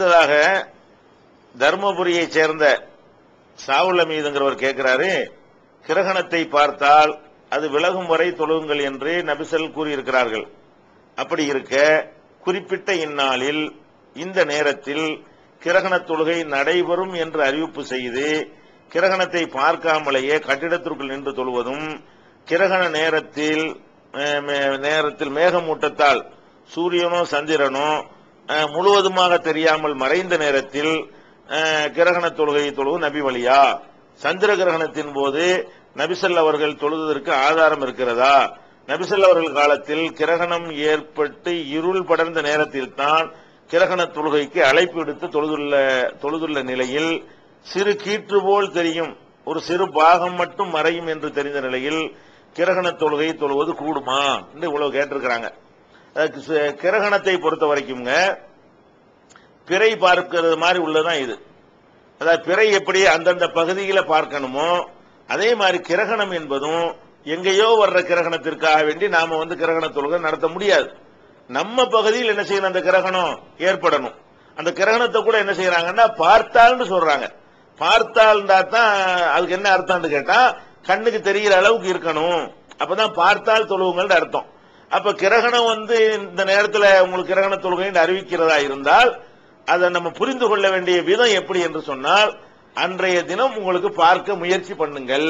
அடுத்ததாக தர்மபுரியை சேர்ந்த சாவுல மீதுங்கிறவர் கேட்கிறாரு கிரகணத்தை பார்த்தால் அது விலகும் வரை தொழுகுங்கள் என்று நபிசல் கூறியிருக்கிறார்கள். அப்படி இருக்க குறிப்பிட்ட இந்நாளில் இந்த நேரத்தில் கிரகண தொழுகை நடைபெறும் என்று அறிவிப்பு செய்து கிரகணத்தை பார்க்காமலேயே கட்டிடத்திற்குள் நின்று தொழுவதும் கிரகண நேரத்தில் நேரத்தில் மேகமூட்டத்தால் சூரியனோ சந்திரனோ முழுவதுமாக தெரியாமல் மறைந்த நேரத்தில் கிரகண தொழுகையை தொழுவது நபி வழியா? சந்திர கிரகணத்தின் போது நபிசல் அவர்கள் தொழுவதற்கு ஆதாரம் இருக்கிறதா? நபிசல் அவர்கள் காலத்தில் கிரகணம் ஏற்பட்டு இருள் படர்ந்த நேரத்தில் தான் கிரகண தொழுகைக்கு அழைப்பு எடுத்து தொழுதுள்ள தொழுதுள்ள நிலையில் சிறு கீற்று போல் தெரியும். ஒரு சிறு பாகம் மட்டும் மறையும் என்று தெரிந்த நிலையில் கிரகண தொழுகை தொழுவது கூடுமா? என்று இவ்வளவு கேட்டிருக்கிறாங்க. கிரகணத்தை பொறுத்த வரைக்கும்ங்க பிறை பார்க்கிறது மாதிரி உள்ளதான் இது. அதாவது பிறை எப்படி அந்தந்த பகுதியில் பார்க்கணுமோ அதே மாதிரி கிரகணம் என்பதும் எங்கேயோ வர்ற கிரகணத்திற்காக வேண்டி நாம வந்து கிரகண தொழுகை நடத்த முடியாது. நம்ம பகுதியில் என்ன செய்யணும்? அந்த கிரகணம் ஏற்படணும். அந்த கிரகணத்தை கூட என்ன செய்யறாங்கன்னா பார்த்தால்னு சொல்றாங்க. பார்த்தால் தான் அதுக்கு என்ன அர்த்தம்னு கேட்டா கண்ணுக்கு தெரிகிற அளவுக்கு இருக்கணும். அப்பதான் பார்த்தால் தொழுவுங்கள்னு அர்த்தம். அப்ப கிரகணம் வந்து இந்த நேரத்தில் உங்களுக்கு கிரகண தொழுகை அறிவிக்கிறதா இருந்தால் அதை நம்ம புரிந்து கொள்ள வேண்டிய விதம் எப்படி என்று சொன்னால் அன்றைய தினம் உங்களுக்கு பார்க்க முயற்சி பண்ணுங்கள்.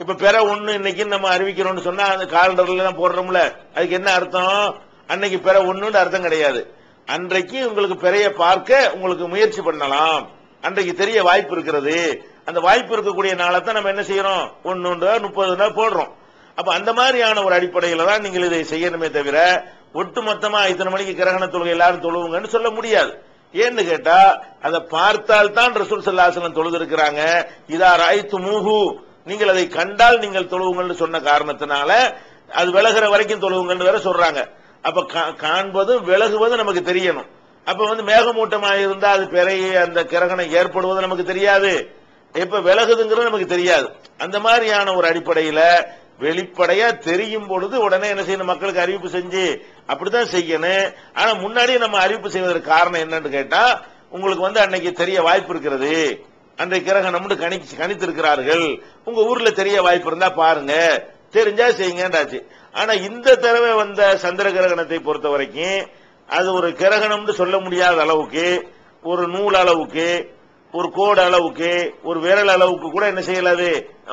இப்ப பெற ஒண்ணு இன்னைக்கு நம்ம அறிவிக்கிறோம்னு சொன்னா அந்த காலண்டர்ல தான் போடுறோம்ல அதுக்கு என்ன அர்த்தம்? அன்னைக்கு பெற ஒண்ணுன்னு அர்த்தம் கிடையாது. அன்றைக்கு உங்களுக்கு பெறைய பார்க்க உங்களுக்கு முயற்சி பண்ணலாம். அன்றைக்கு தெரிய வாய்ப்பு இருக்கிறது. அந்த வாய்ப்பு இருக்கக்கூடிய நாளை தான் நம்ம என்ன செய்யறோம்? ஒன்னு முப்பது போடுறோம். அப்ப அந்த மாதிரியான ஒரு அடிப்படையில தான் நீங்கள் இதை செய்யணுமே தவிர ஒட்டுமொத்தமா இத்தனை மணிக்கு கிரகண தொழுகை எல்லாரும் தொழுவுங்கன்னு சொல்ல முடியாது. ஏன்னு கேட்டா அதை பார்த்தால் தான் ரசூல் சல்லாசனம் தொழுதிருக்கிறாங்க. இதா ராய்த்து மூஹு நீங்கள் அதை கண்டால் நீங்கள் தொழுவுங்கள்னு சொன்ன காரணத்தினால அது விலகிற வரைக்கும் தொழுவுங்கன்னு வேற சொல்றாங்க. அப்ப கா- காண்பதும் விலகுவதும் நமக்கு தெரியணும். அப்ப வந்து மேகமூட்டமாக இருந்தா அது பிறைய அந்த கிரகணம் ஏற்படுவது நமக்கு தெரியாது. எப்ப விலகுதுங்கிறது நமக்கு தெரியாது. அந்த மாதிரியான ஒரு அடிப்படையில வெளிப்படையா தெரியும் பொழுது உடனே என்ன செய்யணும்? மக்களுக்கு அறிவிப்பு செஞ்சு அப்படித்தான் செய்யணும். ஆனா முன்னாடியே நம்ம அறிவிப்பு செய்வதற்கு காரணம் என்னன்னு கேட்டா உங்களுக்கு வந்து அன்னைக்கு தெரிய வாய்ப்பு இருக்கிறது. அன்றைக்கு கிரகணம்னு கணி கணித்திருக்கிறார்கள். உங்க ஊர்ல தெரிய வாய்ப்பு இருந்தா பாருங்க. தெரிஞ்சா செய்யுங்கன்றாச்சு. ஆனா இந்த தடவை வந்த சந்திர கிரகணத்தை பொறுத்த வரைக்கும் அது ஒரு கிரகணம்னு சொல்ல முடியாத அளவுக்கு ஒரு நூல் அளவுக்கு ஒரு கோடு அளவுக்கு ஒரு விரல் அளவுக்கு கூட என்ன செய்யலாது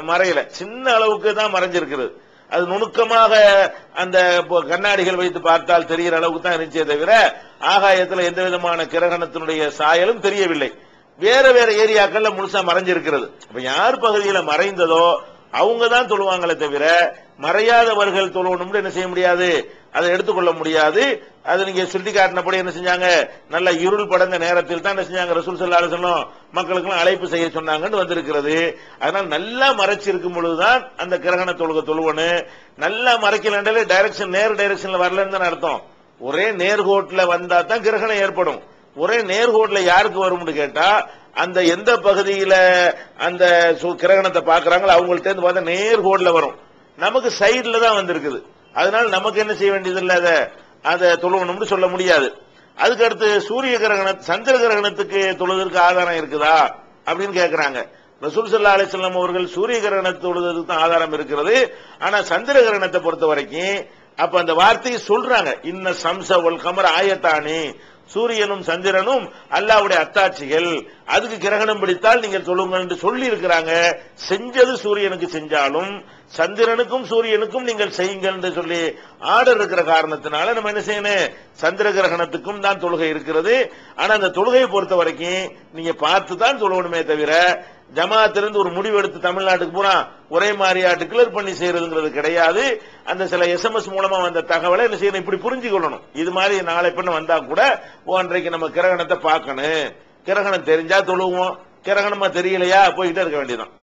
மறையல. சின்ன அளவுக்கு தான் மறைஞ்சிருக்கிறது. அது நுணுக்கமாக அந்த கண்ணாடிகள் வைத்து பார்த்தால் தெரிகிற அளவுக்கு தான் இருந்துச்சே தவிர ஆகாயத்தில் எந்த விதமான கிரகணத்தினுடைய சாயலும் தெரியவில்லை. வேற வேற ஏரியாக்கள்ல முழுசா மறைஞ்சிருக்கிறது. இப்ப யார் பகுதியில மறைந்ததோ அவங்க தான் தொழுவாங்களே தவிர மறையாதவர்கள் தொழுவணும்னு என்ன செய்ய முடியாது? அதை எடுத்துக்கொள்ள முடியாது. அது நீங்க சுட்டி காட்டினபடி என்ன செஞ்சாங்க? நல்ல இருள் படந்த நேரத்தில் தான் என்ன செஞ்சாங்க? ரசூல் சல்லா சொல்லும் மக்களுக்கெல்லாம் அழைப்பு செய்ய சொன்னாங்கன்னு வந்திருக்கிறது. அதனால நல்லா மறைச்சிருக்கும் பொழுதுதான் அந்த கிரகண தொழுக தொழுவனு நல்லா மறைக்கலன்றாலே டைரக்ஷன் நேர் டைரக்ஷன்ல வரலன்னு தான் அர்த்தம். ஒரே நேர்கோட்டில் வந்தா தான் கிரகணம் ஏற்படும். ஒரே நேர்கோட்டில் யாருக்கு வரும்னு கேட்டா அந்த எந்த பகுதியில அந்த சு- கிரகணத்தை பாக்குறாங்களோ அவங்கள்ட்ட இருந்து பார்த்தா நேர்கோடில் வரும். நமக்கு சைடில் தான் வந்திருக்குது. அதனால நமக்கு என்ன செய்ய வேண்டியது இல்லை அதை அதை தொழுவணும்னு சொல்ல முடியாது. அதுக்கு அடுத்து சூரிய கிரகண சந்திர கிரகணத்துக்கு தொழுவதற்கு ஆதாரம் இருக்குதா? அப்படின்னு கேட்கிறாங்க ரசூல் சல்லா அலிஸ்லாம் அவர்கள் சூரிய கிரகணத்தை தொழுதற்கு தான் ஆதாரம் இருக்கிறது. ஆனா சந்திர கிரகணத்தை பொறுத்த வரைக்கும் அப்ப அந்த வார்த்தையை சொல்றாங்க. இன்ன சம்ச ஒல் கமர் ஆயத்தானி. சூரியனும் சந்திரனும் அல்லாவுடைய அத்தாட்சிகள். அதுக்கு கிரகணம் பிடித்தால் நீங்கள் சொல்லுங்க என்று சொல்லி இருக்கிறாங்க செஞ்சது சூரியனுக்கு செஞ்சாலும் சந்திரனுக்கும் சூரியனுக்கும் நீங்கள் செய்யுங்கள் என்று சொல்லி ஆர்டர் இருக்கிற காரணத்தினால நம்ம என்ன செய்யணும்? சந்திர கிரகணத்துக்கும் தான் தொழுகை இருக்கிறது. ஆனா அந்த தொழுகையை பொறுத்த வரைக்கும் நீங்க பார்த்து தான் சொல்லணுமே தவிர ஜமாத்திலிருந்து ஒரு முடிவு எடுத்து தமிழ்நாட்டுக்கு பூரா ஒரே மாதிரியா டிக்ளேர் பண்ணி செய்யறதுங்கிறது கிடையாது. அந்த சில எஸ்எம்எஸ் மூலமா வந்த தகவலை என்ன செய்யணும்? இப்படி புரிஞ்சுக்கொள்ளணும். இது மாதிரி நாளை பின்ன வந்தா கூட ஓ அன்றைக்கு நம்ம கிரகணத்தை பார்க்கணும். கிரகணம் தெரிஞ்சா தொழுவோம். கிரகணமா தெரியலையா? போய்கிட்டே இருக்க வேண்டியதான்